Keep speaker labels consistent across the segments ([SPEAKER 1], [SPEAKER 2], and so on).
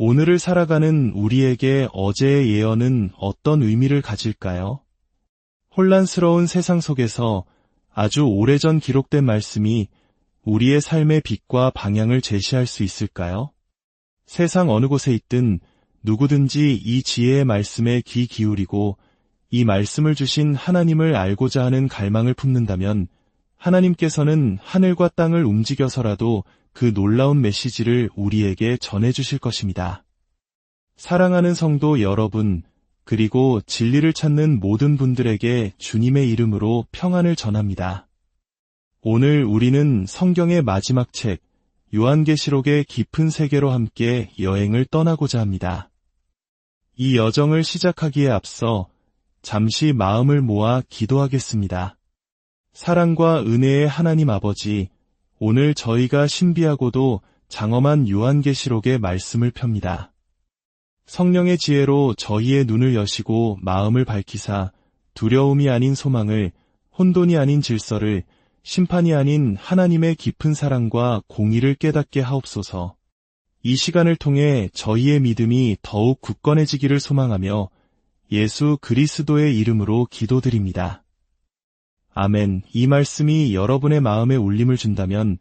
[SPEAKER 1] 오늘을 살아가는 우리에게 어제의 예언은 어떤 의미를 가질까요? 혼란스러운 세상 속에서 아주 오래전 기록된 말씀이 우리의 삶의 빛과 방향을 제시할 수 있을까요? 세상 어느 곳에 있든 누구든지 이 지혜의 말씀에 귀 기울이고 이 말씀을 주신 하나님을 알고자 하는 갈망을 품는다면 하나님께서는 하늘과 땅을 움직여서라도 그 놀라운 메시지를 우리에게 전해주실 것입니다. 사랑하는 성도 여러분, 그리고 진리를 찾는 모든 분들에게 주님의 이름으로 평안을 전합니다. 오늘 우리는 성경의 마지막 책, 요한계시록의 깊은 세계로 함께 여행을 떠나고자 합니다. 이 여정을 시작하기에 앞서 잠시 마음을 모아 기도하겠습니다. 사랑과 은혜의 하나님 아버지, 오늘 저희가 신비하고도 장엄한 요한계시록의 말씀을 펴니다. 성령의 지혜로 저희의 눈을 여시고 마음을 밝히사 두려움이 아닌 소망을, 혼돈이 아닌 질서를, 심판이 아닌 하나님의 깊은 사랑과 공의를 깨닫게 하옵소서. 이 시간을 통해 저희의 믿음이 더욱 굳건해지기를 소망하며 예수 그리스도의 이름으로 기도드립니다. 아멘. 이 말씀이 여러분의 마음에 울림을 준다면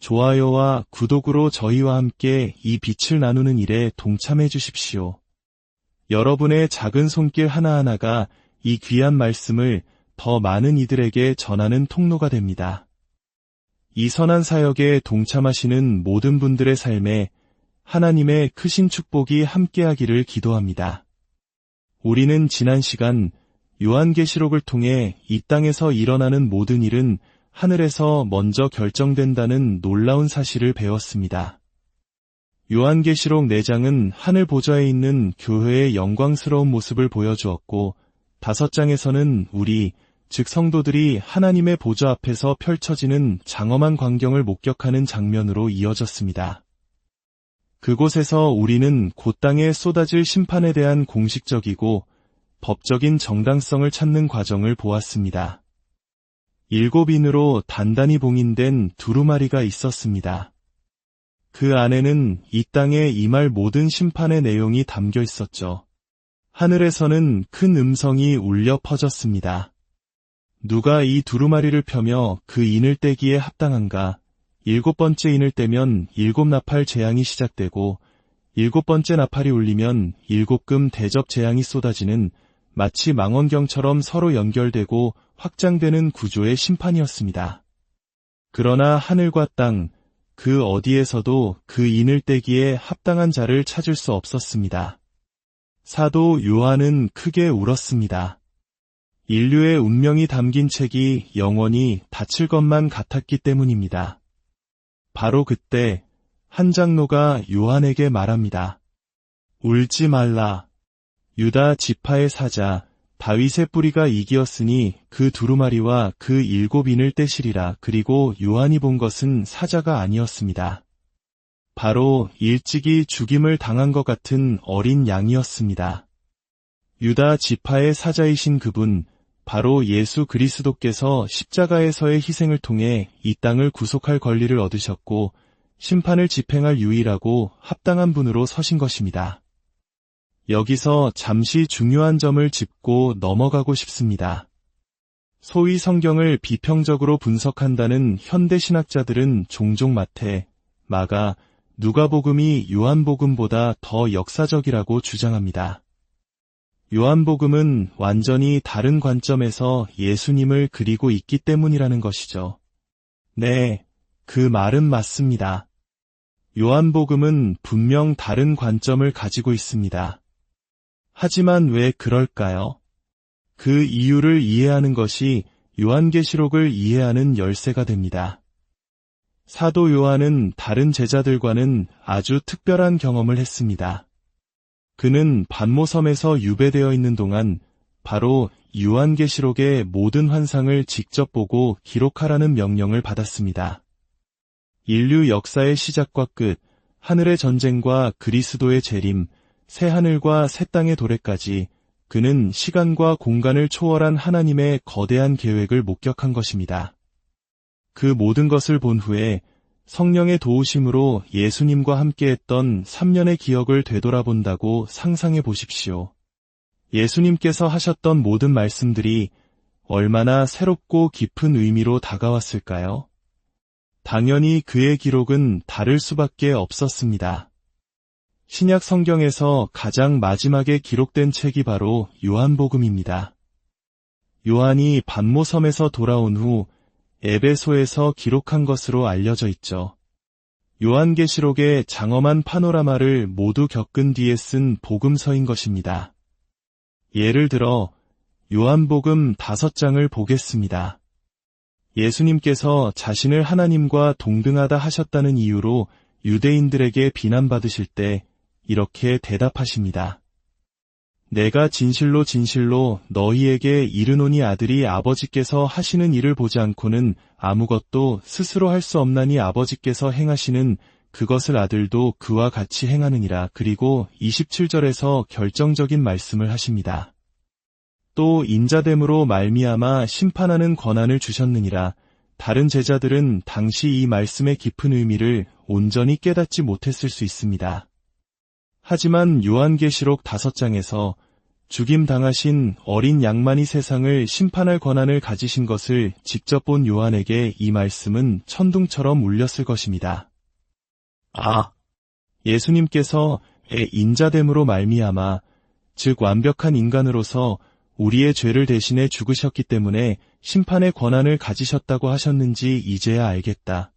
[SPEAKER 1] 좋아요와 구독으로 저희와 함께 이 빛을 나누는 일에 동참해 주십시오. 여러분의 작은 손길 하나하나가 이 귀한 말씀을 더 많은 이들에게 전하는 통로가 됩니다. 이 선한 사역에 동참하시는 모든 분들의 삶에 하나님의 크신 축복이 함께하기를 기도합니다. 우리는 지난 시간 요한계시록을 통해 이 땅에서 일어나는 모든 일은 하늘에서 먼저 결정된다는 놀라운 사실을 배웠습니다. 요한계시록 4장은 하늘 보좌에 있는 교회의 영광스러운 모습을 보여주었고, 다섯 장에서는 우리, 즉 성도들이 하나님의 보좌 앞에서 펼쳐지는 장엄한 광경을 목격하는 장면으로 이어졌습니다. 그곳에서 우리는 곧 땅에 쏟아질 심판에 대한 공식적이고 법적인 정당성을 찾는 과정을 보았습니다. 일곱 인으로 단단히 봉인된 두루마리가 있었습니다. 그 안에는 이 땅에 임할 모든 심판의 내용이 담겨 있었죠. 하늘에서는 큰 음성이 울려 퍼졌습니다. 누가 이 두루마리를 펴며 그 인을 떼기에 합당한가? 일곱 번째 인을 떼면 일곱 나팔 재앙이 시작되고 일곱 번째 나팔이 울리면 일곱 금 대접 재앙이 쏟아지는 마치 망원경처럼 서로 연결되고 확장되는 구조의 심판이었습니다. 그러나 하늘과 땅, 그 어디에서도 그 인을 떼기에 합당한 자를 찾을 수 없었습니다. 사도 요한은 크게 울었습니다. 인류의 운명이 담긴 책이 영원히 닫힐 것만 같았기 때문입니다. 바로 그때 한 장로가 요한에게 말합니다. 울지 말라. 유다 지파의 사자 다윗의 뿌리가 이기었으니 그 두루마리와 그 일곱 인을 떼시리라. 그리고 요한이 본 것은 사자가 아니었습니다. 바로 일찍이 죽임을 당한 것 같은 어린 양이었습니다. 유다 지파의 사자이신 그분, 바로 예수 그리스도께서 십자가에서의 희생을 통해 이 땅을 구속할 권리를 얻으셨고 심판을 집행할 유일하고 합당한 분으로 서신 것입니다. 여기서 잠시 중요한 점을 짚고 넘어가고 싶습니다. 소위 성경을 비평적으로 분석한다는 현대 신학자들은 종종 마태, 마가, 누가복음이 요한복음보다 더 역사적이라고 주장합니다. 요한복음은 완전히 다른 관점에서 예수님을 그리고 있기 때문이라는 것이죠. 네, 그 말은 맞습니다. 요한복음은 분명 다른 관점을 가지고 있습니다. 하지만 왜 그럴까요? 그 이유를 이해하는 것이 요한계시록을 이해하는 열쇠가 됩니다. 사도 요한은 다른 제자들과는 아주 특별한 경험을 했습니다. 그는 반모섬에서 유배되어 있는 동안 바로 유한계시록의 모든 환상을 직접 보고 기록하라는 명령을 받았습니다. 인류 역사의 시작과 끝, 하늘의 전쟁과 그리스도의 재림, 새 하늘과 새 땅의 도래까지 그는 시간과 공간을 초월한 하나님의 거대한 계획을 목격한 것입니다. 그 모든 것을 본 후에 성령의 도우심으로 예수님과 함께했던 3년의 기억을 되돌아본다고 상상해 보십시오. 예수님께서 하셨던 모든 말씀들이 얼마나 새롭고 깊은 의미로 다가왔을까요? 당연히 그의 기록은 다를 수밖에 없었습니다. 신약 성경에서 가장 마지막에 기록된 책이 바로 요한복음입니다. 요한이 반모섬에서 돌아온 후 에베소에서 기록한 것으로 알려져 있죠. 요한계시록의 장엄한 파노라마를 모두 겪은 뒤에 쓴 복음서인 것입니다. 예를 들어 요한복음 다섯 장을 보겠습니다. 예수님께서 자신을 하나님과 동등하다 하셨다는 이유로 유대인들에게 비난받으실 때 이렇게 대답하십니다. 내가 진실로 진실로 너희에게 이르노니 아들이 아버지께서 하시는 일을 보지 않고는 아무것도 스스로 할 수 없나니 아버지께서 행하시는 그것을 아들도 그와 같이 행하느니라. 그리고 27절에서 결정적인 말씀을 하십니다. 또 인자됨으로 말미암아 심판하는 권한을 주셨느니라. 다른 제자들은 당시 이 말씀의 깊은 의미를 온전히 깨닫지 못했을 수 있습니다. 하지만 요한계시록 다섯 장에서 죽임 당하신 어린 양만이 세상을 심판할 권한을 가지신 것을 직접 본 요한에게 이 말씀은 천둥처럼 울렸을 것입니다. 아, 예수님께서 애 인자됨으로 말미암아 즉 완벽한 인간으로서 우리의 죄를 대신해 죽으셨기 때문에 심판의 권한을 가지셨다고 하셨는지 이제야 알겠다.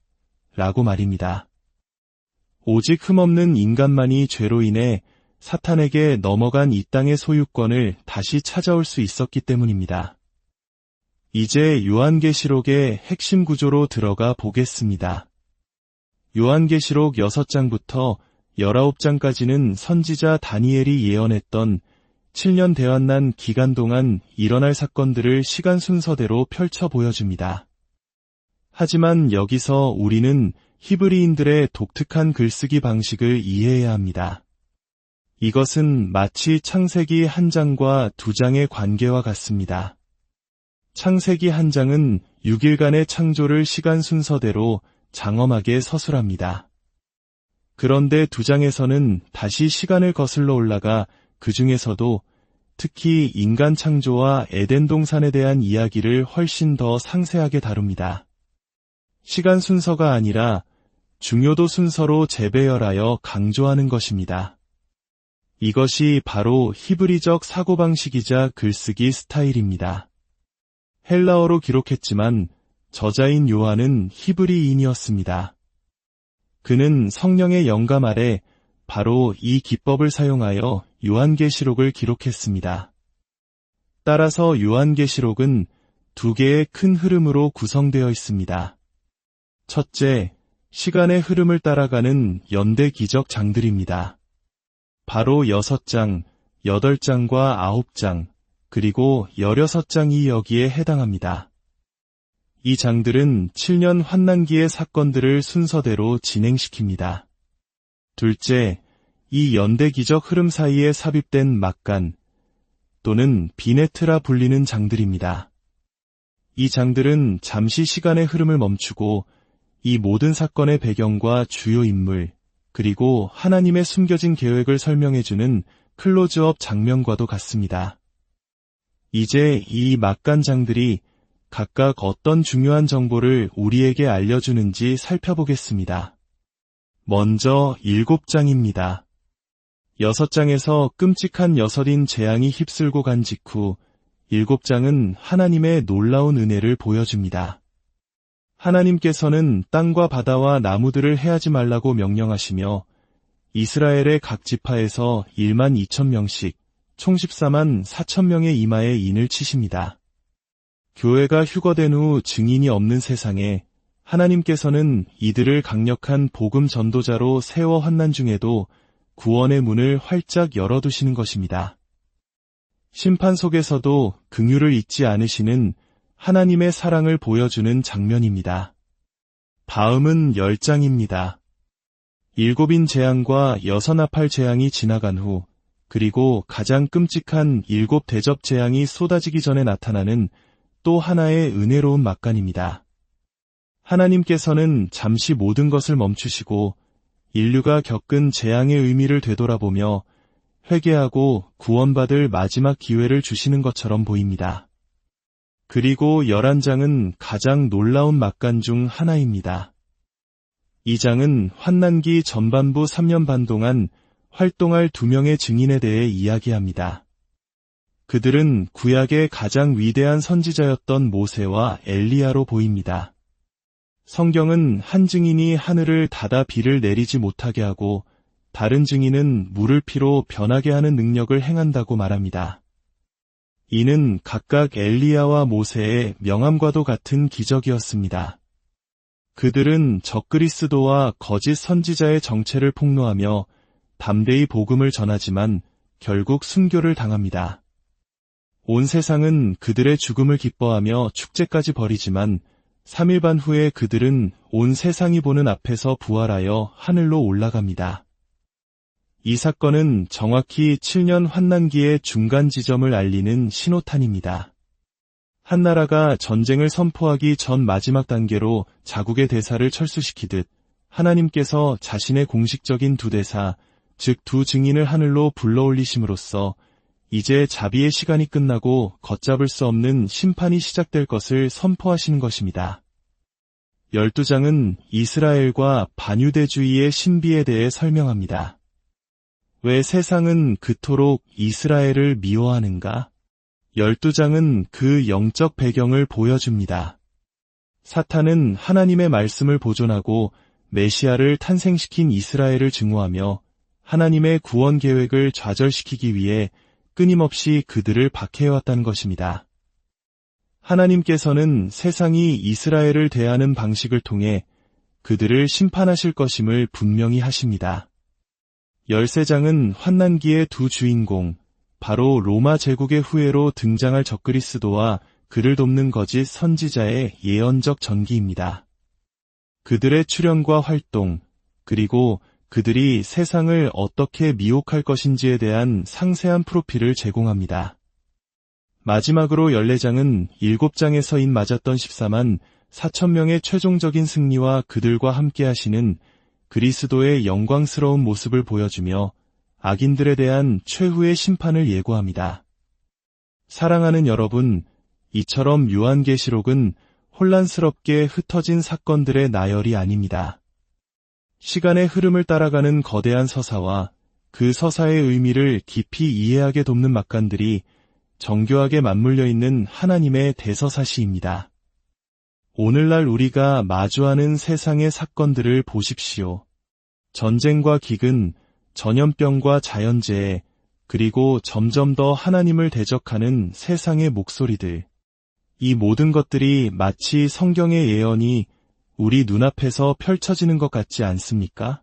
[SPEAKER 1] 라고 말입니다. 오직 흠없는 인간만이 죄로 인해 사탄에게 넘어간 이 땅의 소유권을 다시 찾아올 수 있었기 때문입니다. 이제 요한계시록의 핵심 구조로 들어가 보겠습니다. 요한계시록 6장부터 19장까지는 선지자 다니엘이 예언했던 7년 대환난 기간 동안 일어날 사건들을 시간 순서대로 펼쳐 보여줍니다. 하지만 여기서 우리는 히브리인들의 독특한 글쓰기 방식을 이해해야 합니다. 이것은 마치 창세기 한 장과 두 장의 관계와 같습니다. 창세기 한 장은 6일간의 창조를 시간 순서대로 장엄하게 서술합니다. 그런데 두 장에서는 다시 시간을 거슬러 올라가 그 중에서도 특히 인간 창조와 에덴 동산에 대한 이야기를 훨씬 더 상세하게 다룹니다. 시간 순서가 아니라 중요도 순서로 재배열하여 강조하는 것입니다. 이것이 바로 히브리적 사고방식이자 글쓰기 스타일입니다. 헬라어로 기록했지만 저자인 요한은 히브리인이었습니다. 그는 성령의 영감 아래 바로 이 기법을 사용하여 요한계시록을 기록했습니다. 따라서 요한계시록은 두 개의 큰 흐름으로 구성되어 있습니다. 첫째, 시간의 흐름을 따라가는 연대 기적 장들입니다. 바로 6장, 8장과 9장, 그리고 16장이 여기에 해당합니다. 이 장들은 7년 환난기의 사건들을 순서대로 진행시킵니다. 둘째, 이 연대 기적 흐름 사이에 삽입된 막간 또는 비네트라 불리는 장들입니다. 이 장들은 잠시 시간의 흐름을 멈추고 이 모든 사건의 배경과 주요 인물, 그리고 하나님의 숨겨진 계획을 설명해주는 클로즈업 장면과도 같습니다. 이제 이 막간장들이 각각 어떤 중요한 정보를 우리에게 알려주는지 살펴보겠습니다. 먼저 일곱 장입니다. 여섯 장에서 끔찍한 여설인 재앙이 휩쓸고 간 직후 일곱 장은 하나님의 놀라운 은혜를 보여줍니다. 하나님께서는 땅과 바다와 나무들을 해하지 말라고 명령하시며 이스라엘의 각 지파에서 1만 2천 명씩 총 14만 4천 명의 이마에 인을 치십니다. 교회가 휴거된 후 증인이 없는 세상에 하나님께서는 이들을 강력한 복음 전도자로 세워 환난 중에도 구원의 문을 활짝 열어두시는 것입니다. 심판 속에서도 긍휼을 잊지 않으시는 하나님의 사랑을 보여주는 장면입니다. 다음은 열장입니다. 일곱인 재앙과 여섯 나팔 재앙이 지나간 후 그리고 가장 끔찍한 일곱 대접 재앙이 쏟아지기 전에 나타나는 또 하나의 은혜로운 막간입니다. 하나님께서는 잠시 모든 것을 멈추시고 인류가 겪은 재앙의 의미를 되돌아보며 회개하고 구원받을 마지막 기회를 주시는 것처럼 보입니다. 그리고 열한 장은 가장 놀라운 막간 중 하나입니다. 이 장은 환난기 전반부 3년 반 동안 활동할 두 명의 증인에 대해 이야기합니다. 그들은 구약의 가장 위대한 선지자였던 모세와 엘리야로 보입니다. 성경은 한 증인이 하늘을 닫아 비를 내리지 못하게 하고 다른 증인은 물을 피로 변하게 하는 능력을 행한다고 말합니다. 이는 각각 엘리야와 모세의 명함과도 같은 기적이었습니다. 그들은 적그리스도와 거짓 선지자의 정체를 폭로하며 담대히 복음을 전하지만 결국 순교를 당합니다. 온 세상은 그들의 죽음을 기뻐하며 축제까지 벌이지만 3일 반 후에 그들은 온 세상이 보는 앞에서 부활하여 하늘로 올라갑니다. 이 사건은 정확히 7년 환난기의 중간 지점을 알리는 신호탄입니다. 한 나라가 전쟁을 선포하기 전 마지막 단계로 자국의 대사를 철수시키듯 하나님께서 자신의 공식적인 두 대사, 즉 두 증인을 하늘로 불러올리심으로써 이제 자비의 시간이 끝나고 걷잡을 수 없는 심판이 시작될 것을 선포하시는 것입니다. 열두 장은 이스라엘과 반유대주의의 신비에 대해 설명합니다. 왜 세상은 그토록 이스라엘을 미워하는가? 열두 장은 그 영적 배경을 보여줍니다. 사탄은 하나님의 말씀을 보존하고 메시아를 탄생시킨 이스라엘을 증오하며 하나님의 구원 계획을 좌절시키기 위해 끊임없이 그들을 박해해왔다는 것입니다. 하나님께서는 세상이 이스라엘을 대하는 방식을 통해 그들을 심판하실 것임을 분명히 하십니다. 열세장은 환난기의 두 주인공, 바로 로마 제국의 후예로 등장할 적그리스도와 그를 돕는 거짓 선지자의 예언적 전기입니다. 그들의 출현과 활동, 그리고 그들이 세상을 어떻게 미혹할 것인지에 대한 상세한 프로필을 제공합니다. 마지막으로 14장은 7장에서 인 맞았던 14만 4천명의 최종적인 승리와 그들과 함께 하시는 그리스도의 영광스러운 모습을 보여주며 악인들에 대한 최후의 심판을 예고합니다. 사랑하는 여러분, 이처럼 요한계시록은 혼란스럽게 흩어진 사건들의 나열이 아닙니다. 시간의 흐름을 따라가는 거대한 서사와 그 서사의 의미를 깊이 이해하게 돕는 막간들이 정교하게 맞물려 있는 하나님의 대서사시입니다. 오늘날 우리가 마주하는 세상의 사건들을 보십시오. 전쟁과 기근, 전염병과 자연재해, 그리고 점점 더 하나님을 대적하는 세상의 목소리들. 이 모든 것들이 마치 성경의 예언이 우리 눈앞에서 펼쳐지는 것 같지 않습니까?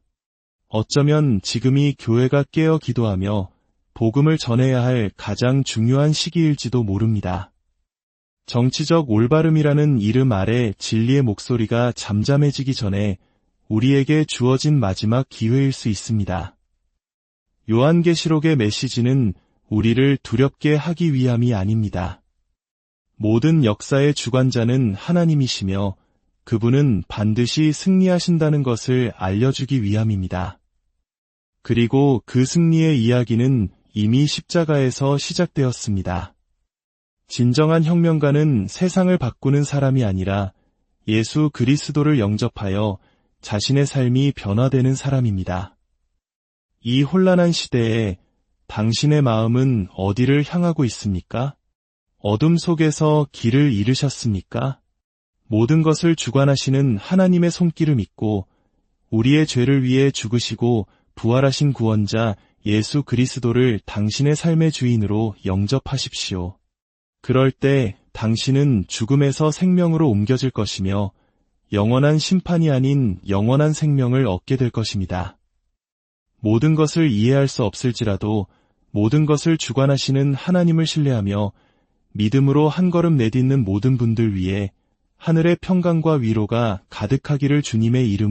[SPEAKER 1] 어쩌면 지금이 교회가 깨어 기도하며 복음을 전해야 할 가장 중요한 시기일지도 모릅니다. 정치적 올바름이라는 이름 아래 진리의 목소리가 잠잠해지기 전에 우리에게 주어진 마지막 기회일 수 있습니다. 요한계시록의 메시지는 우리를 두렵게 하기 위함이 아닙니다. 모든 역사의 주관자는 하나님이시며 그분은 반드시 승리하신다는 것을 알려주기 위함입니다. 그리고 그 승리의 이야기는 이미 십자가에서 시작되었습니다. 진정한 혁명가는 세상을 바꾸는 사람이 아니라 예수 그리스도를 영접하여 자신의 삶이 변화되는 사람입니다. 이 혼란한 시대에 당신의 마음은 어디를 향하고 있습니까? 어둠 속에서 길을 잃으셨습니까? 모든 것을 주관하시는 하나님의 손길을 믿고 우리의 죄를 위해 죽으시고 부활하신 구원자 예수 그리스도를 당신의 삶의 주인으로 영접하십시오. 그럴 때 당신은 죽음에서 생명으로 옮겨질 것이며 영원한 심판이 아닌 영원한 생명을 얻게 될 것입니다. 모든 것을 이해할 수 없을지라도 모든 것을 주관하시는 하나님을 신뢰하며 믿음으로 한 걸음 내딛는 모든 분들 위해 하늘의 평강과 위로가 가득하기를 주님의 이름